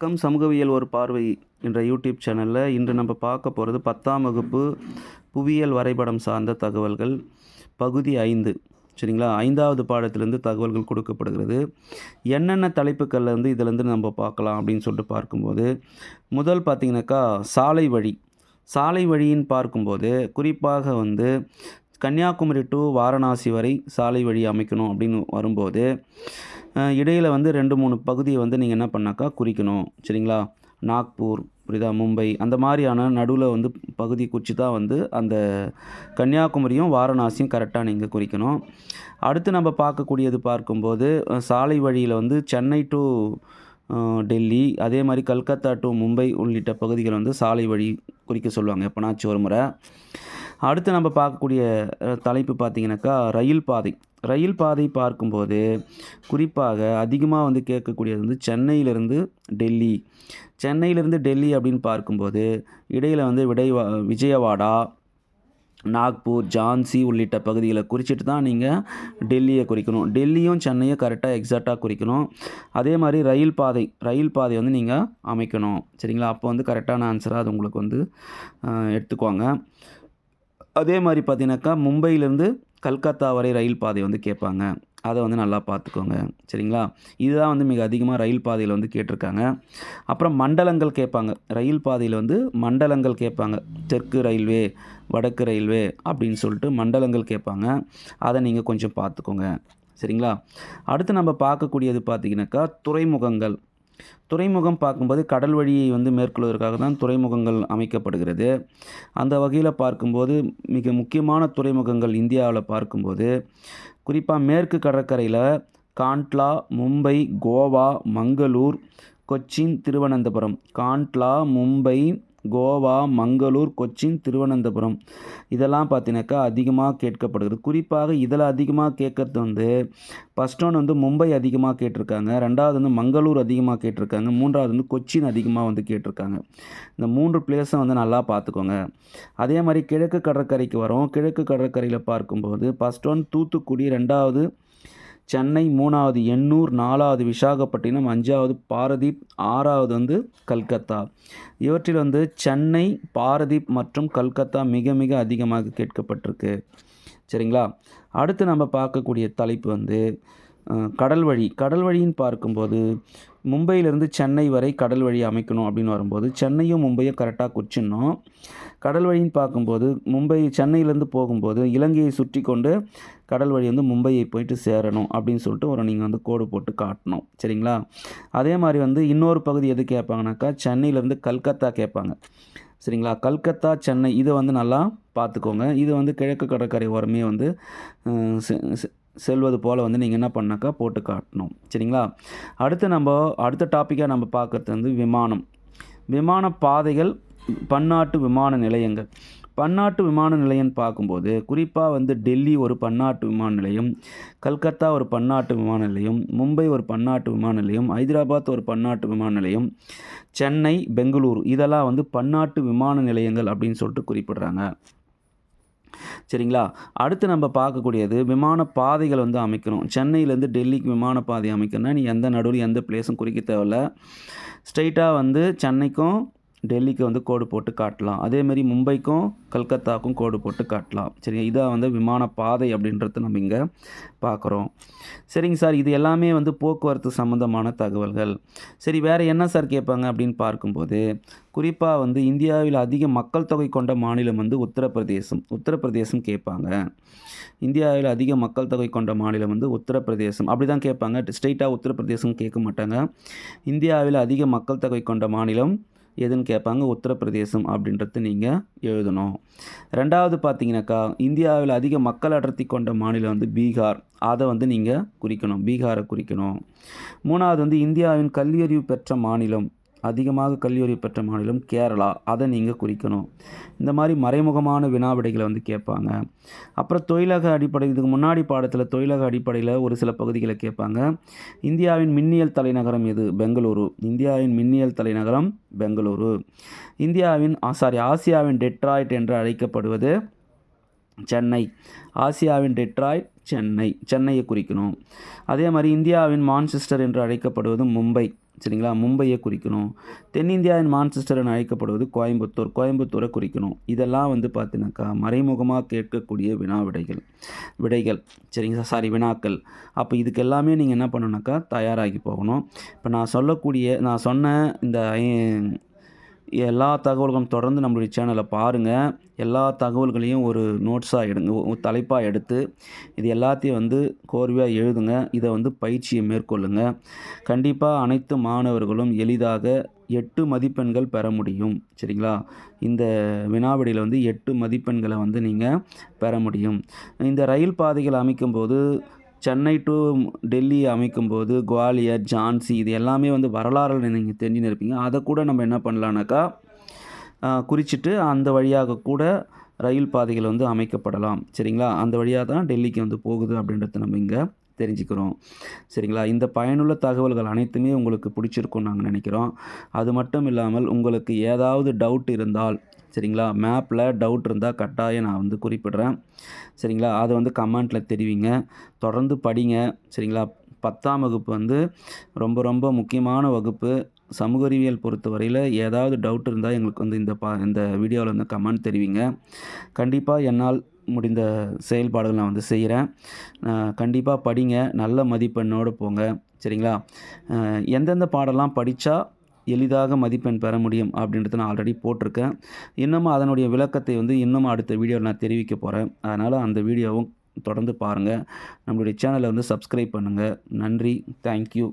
வணக்கம். சமூகவியல் ஒரு பார்வை என்ற யூடியூப் சேனலில் இன்று நம்ம பார்க்க போகிறது பத்தாம் வகுப்பு புவியியல் வரைபடம் சார்ந்த தகவல்கள். பகுதி ஐந்து. சரிங்களா? ஐந்தாவது பாடத்திலேருந்து தகவல்கள் கொடுக்கப்படுகிறது. என்னென்ன தலைப்புக்களில் இருந்து இதிலேருந்து நம்ம பார்க்கலாம் அப்படின்னு சொல்லிட்டு பார்க்கும்போது முதல் பார்த்திங்கனாக்கா சாலை வழி. சாலை வழின்னு பார்க்கும்போது குறிப்பாக வந்து கன்னியாகுமரி டு வாரணாசி வரை சாலை வழி அமைக்கணும் அப்படின்னு வரும்போது இடையில் வந்து ரெண்டு மூணு பகுதியை வந்து நீங்கள் என்ன பண்ணாக்கா குறிக்கணும் சரிங்களா? நாக்பூர் புரியுதா? மும்பை அந்த மாதிரியான நடுவில் வந்து பகுதி குறித்து தான் வந்து அந்த கன்னியாகுமரியும் வாரணாசியும் கரெக்டாக நீங்கள் குறிக்கணும். அடுத்து நம்ம பார்க்கக்கூடியது பார்க்கும்போது சாலை வழியில் வந்து சென்னை டு டெல்லி அதே மாதிரி கல்கத்தா டு மும்பை உள்ளிட்ட பகுதிகள் வந்து சாலை வழி குறிக்க சொல்லுவாங்க எப்போனாச்சும் ஒரு முறை. அடுத்து நம்ம பார்க்கக்கூடிய தலைப்பு பார்த்திங்கனாக்கா ரயில் பாதை. ரயில் பாதை பார்க்கும்போது குறிப்பாக அதிகமாக வந்து கேட்கக்கூடியது வந்து சென்னையிலேருந்து டெல்லி. சென்னையிலேருந்து டெல்லி அப்படின்னு பார்க்கும்போது இடையில் வந்து விடைவா விஜயவாடா நாக்பூர் ஜான்சி உள்ளிட்ட பகுதிகளை குறிச்சிட்டு தான் நீங்கள் டெல்லியை குறிக்கணும். டெல்லியும் சென்னையும் கரெக்டாக எக்ஸாக்டாக குறிக்கணும். அதே மாதிரி ரயில் பாதை ரயில் பாதை வந்து நீங்கள் அமைக்கணும். சரிங்களா? அப்போ வந்து கரெக்டான ஆன்சராக அது உங்களுக்கு வந்து எடுத்துக்குவாங்க. அதே மாதிரி பார்த்தீங்கன்னாக்கா மும்பையிலேருந்து கல்கத்தா வரை ரயில் பாதை வந்து கேட்பாங்க. அதை வந்து நல்லா பார்த்துக்கோங்க. சரிங்களா? இதுதான் வந்து மிக அதிகமாக ரயில் பாதையில் வந்து கேட்டிருக்காங்க. அப்புறம் மண்டலங்கள் கேட்பாங்க. ரயில் பாதையில் வந்து மண்டலங்கள் கேட்பாங்க. தெற்கு ரயில்வே வடக்கு ரயில்வே அப்படின்னு சொல்லிட்டு மண்டலங்கள் கேட்பாங்க. அதை நீங்கள் கொஞ்சம் பார்த்துக்கோங்க. சரிங்களா? அடுத்து நம்ம பார்க்கக்கூடியது பார்த்திங்கனாக்கா துறைமுகங்கள். துறைமுகம் பார்க்கும்போது கடல் வழியை வந்து மேற்கொள்வதற்காக தான் துறைமுகங்கள் அமைக்கப்படுகிறது. அந்த வகையில் பார்க்கும்போது மிக முக்கியமான துறைமுகங்கள் இந்தியாவில் பார்க்கும்போது குறிப்பாக மேற்கு கடற்கரையில் காண்ட்லா மும்பை கோவா மங்களூர் கொச்சின் திருவனந்தபுரம். காண்ட்லா மும்பை கோவா மங்களூர் கொச்சின் திருவனந்தபுரம். இதெல்லாம் பார்த்தீங்கன்னாக்கா அதிகமாக கேட்கப்படுகிறது. குறிப்பாக இதில் அதிகமாக கேட்கறது வந்து ஃபஸ்ட் ஒன் வந்து மும்பை அதிகமாக கேட்டிருக்காங்க. ரெண்டாவது வந்து மங்களூர் அதிகமாக கேட்டிருக்காங்க. மூன்றாவது வந்து கொச்சின் அதிகமாக வந்து கேட்டிருக்காங்க. இந்த மூன்று பிளேஸை வந்து நல்லா பார்த்துக்கோங்க அதே மாதிரி கிழக்கு கடற்கரைக்கு வரோம். கிழக்கு கடற்கரையில் பார்க்கும்போது ஃபஸ்ட் ஒன் தூத்துக்குடி ரெண்டாவது சென்னை மூணாவது எண்ணூர் நாலாவது விசாகப்பட்டினம் அஞ்சாவது பாரதீப் ஆறாவது வந்து கல்கத்தா. இவற்றில் வந்து சென்னை பாரதீப் மற்றும் கல்கத்தா மிக மிக அதிகமாக கேட்கப்பட்டிருக்கு. சரிங்களா? அடுத்து நம்ம பார்க்கக்கூடிய தலைப்பு வந்து கடல் வழி. கடல் வழின்னு பார்க்கும்போது மும்பையிலேருந்து சென்னை வரை கடல் வழி அமைக்கணும் அப்படின்னு வரும்போது சென்னையும் மும்பையும் கரெக்டாக குறிச்சிடணும் கடல் வழின்னு பார்க்கும்போது மும்பை சென்னையிலேருந்து போகும்போது இலங்கையை சுற்றி கொண்டு கடல் வழி வந்து மும்பையை போயிட்டு சேரணும் அப்படின்னு சொல்லிட்டு ஒரு நீங்கள் வந்து கோடு போட்டு காட்டணும். சரிங்களா? அதே மாதிரி வந்து இன்னொரு பகுதி எது கேட்பாங்கனாக்கா சென்னையிலேருந்து கல்கத்தா கேட்பாங்க. சரிங்களா? கல்கத்தா சென்னை இதை வந்து நல்லா பார்த்துக்கோங்க. இது வந்து கிழக்கு கடற்கரை ஓரமே வந்து செல்வது போல் வந்து நீங்கள் என்ன பண்ணாக்கா போட்டு காட்டணும். சரிங்களா? அடுத்து நம்ம அடுத்த டாப்பிக்காக நம்ம பார்க்குறது வந்து விமானம். விமான பாதைகள் பன்னாட்டு விமான நிலையங்கள். பன்னாட்டு விமான நிலையம்னு பார்க்கும்போது குறிப்பாக வந்து டெல்லி ஒரு பன்னாட்டு விமான நிலையம் கல்கத்தா ஒரு பன்னாட்டு விமான நிலையம் மும்பை ஒரு பன்னாட்டு விமான நிலையம் ஹைதராபாத் ஒரு பன்னாட்டு விமான நிலையம் சென்னை பெங்களூரு இதெல்லாம் வந்து பன்னாட்டு விமான நிலையங்கள் அப்படின்னு சொல்லிட்டு குறிப்பிடுறாங்க. சரிங்களா? அடுத்து நம்ம பார்க்கக்கூடியது விமான பாதைகள் வந்து அமைக்கணும். சென்னையிலேருந்து டெல்லிக்கு விமான பாதை அமைக்கணும்னா நீ எந்த நடுவில் எந்த பிளேஸும் குறிக்க தேவையில்ல. ஸ்ட்ரைட்டாக வந்து சென்னைக்கும் டெல்லிக்கு வந்து கோடு போட்டு காட்டலாம். அதேமாரி மும்பைக்கும் கல்கத்தாக்கும் கோடு போட்டு காட்டலாம். சரிங்க? இதான் வந்து விமான பாதை அப்படின்றது நம்ம இங்கே பார்க்குறோம் சரிங்க சார். இது எல்லாமே வந்து போக்குவரத்து சம்மந்தமான தகவல்கள். சரி வேறு என்ன சார் கேட்பாங்க அப்படின்னு பார்க்கும்போது குறிப்பாக வந்து இந்தியாவில் அதிக மக்கள் தொகை கொண்ட மாநிலம் வந்து உத்தரப்பிரதேசம். உத்தரப்பிரதேசம் கேட்பாங்க. இந்தியாவில் அதிக மக்கள் தொகை கொண்ட மாநிலம் வந்து உத்தரப்பிரதேசம். அப்படி தான் கேட்பாங்க. ஸ்ட்ரெயிட்டாக உத்தரப்பிரதேசம் கேட்க மாட்டாங்க. இந்தியாவில் அதிக மக்கள் தொகை கொண்ட மாநிலம் எதுன்னு கேட்பாங்க உத்தரப்பிரதேசம் அப்படின்றது நீங்கள் எழுதணும். ரெண்டாவது பார்த்தீங்கன்னாக்கா இந்தியாவில் அதிக மக்கள் அடர்த்தி கொண்ட மாநிலம் வந்து பீகார். அதை வந்து நீங்கள் குறிக்கணும் பீகாரை குறிக்கணும். மூணாவது வந்து இந்தியாவின் கல்வியறிவு பெற்ற மாநிலம் அதிகமாக கல்லூரி பெற்ற மாநிலம் கேரளா. அதை நீங்கள் குறிக்கணும். இந்த மாதிரி மறைமுகமான வினாவிடைகளை வந்து கேட்பாங்க. அப்புறம் தொழிலக அடிப்படை இதுக்கு முன்னாடி பாடத்தில் தொழிலக அடிப்படையில் ஒரு சில பகுதிகளை கேட்பாங்க. இந்தியாவின் மின்னியல் தலைநகரம் எது? பெங்களூரு. இந்தியாவின் மின்னியல் தலைநகரம் பெங்களூரு. இந்தியாவின் சாரி ஆசியாவின் டெட்ராய்ட் என்று அழைக்கப்படுவது சென்னை. ஆசியாவின் டெட்ராய்ட் சென்னை. சென்னையை குறிக்கணும். அதே மாதிரி இந்தியாவின் மான்செஸ்டர் என்று அழைக்கப்படுவது மும்பை. சரிங்களா? மும்பையை குறிக்கணும். தென்னிந்தியாவின் மான்செஸ்டர் என அழைக்கப்படுவது கோயம்புத்தூர். கோயம்புத்தூரை குறிக்கணும். இதெல்லாம் வந்து பார்த்தீங்கன்னாக்கா மறைமுகமாக கேட்கக்கூடிய வினா விடைகள். விடைகள் சரிங்களா? சாரி வினாக்கள். அப்போ இதுக்கு எல்லாமே நீங்கள் என்ன பண்ணணுனாக்கா தயாராகி போகணும். இப்போ நான் சொல்லக்கூடிய நான் சொன்ன இந்த ஐ- எல்லா தகவல்களும் தொடர்ந்து நம்மளுடைய சேனலை பாருங்கள் எல்லா தகவல்களையும் ஒரு நோட்ஸாக எடுங்க ஒரு தலைப்பாக எடுத்து இது எல்லாத்தையும் வந்து கோர்வையாக எழுதுங்க. இதை வந்து பயிற்சியை மேற்கொள்ளுங்க. கண்டிப்பாக அனைத்து மாணவர்களும் எளிதாக எட்டு மதிப்பெண்கள் பெற முடியும். சரிங்களா? இந்த வினாவிடையில் வந்து எட்டு மதிப்பெண்களை வந்து நீங்கள் பெற முடியும். இந்த ரயில் பாதைகள் அமைக்கும்போது சென்னை டு டெல்லி அமைக்கும்போது குவாலியர் ஜான்சி இது எல்லாமே வந்து வரலாறுல நீங்கள் தெரிஞ்சுன்னு இருப்பீங்க. அதை கூட நம்ம என்ன பண்ணலான்னாக்கா குறிச்சிட்டு அந்த வழியாக கூட ரயில் பாதைகள் வந்து அமைக்கப்படலாம். சரிங்களா? அந்த வழியாக தான் டெல்லிக்கு வந்து போகுது அப்படின்றத நம்ம இங்கே தெரிஞ்சுக்கிறோம். சரிங்களா? இந்த பயனுள்ள தகவல்கள் அனைத்துமே உங்களுக்கு பிடிச்சிருக்கும்னு நாங்கள் நினைக்கிறோம். அது மட்டும் இல்லாமல் உங்களுக்கு ஏதாவது டவுட் இருந்தால் சரிங்களா? மேப்பில் டவுட் இருந்தால் கட்டாயம் நான் வந்து குறிப்பிடுறேன். சரிங்களா? அதை வந்து கமெண்ட்டில் தெரிவிங்க. தொடர்ந்து படிங்க. சரிங்களா? பத்தாம் வகுப்பு வந்து ரொம்ப ரொம்ப முக்கியமான வகுப்பு. சமூக அறிவியல் பொறுத்தவரையில் ஏதாவது டவுட் இருந்தால் எங்களுக்கு வந்து இந்த பா இந்த வீடியோவில் வந்து கமெண்ட் தெரிவிங்க. கண்டிப்பாக என்னால் முடிந்த செயல்பாடுகள் நான் வந்து செய்கிறேன் கண்டிப்பாக படிங்க. நல்ல மதிப்பெண்ணோடு போங்க. சரிங்களா? எந்தெந்த பாடலாம் படித்தா எளிதாக மதிப்பெண் பெற முடியும் அப்படின்றத நான் ஆல்ரெடி போட்டிருக்கேன். இன்னமும் அதனுடைய விளக்கத்தை வந்து இன்னமும் அடுத்த வீடியோவில் நான் தெரிவிக்க போகிறேன் அதனால் அந்த வீடியோவும் தொடர்ந்து பாருங்கள் நம்மளுடைய சேனலை வந்து சப்ஸ்கிரைப் பண்ணுங்கள் நன்றி. தேங்க்யூ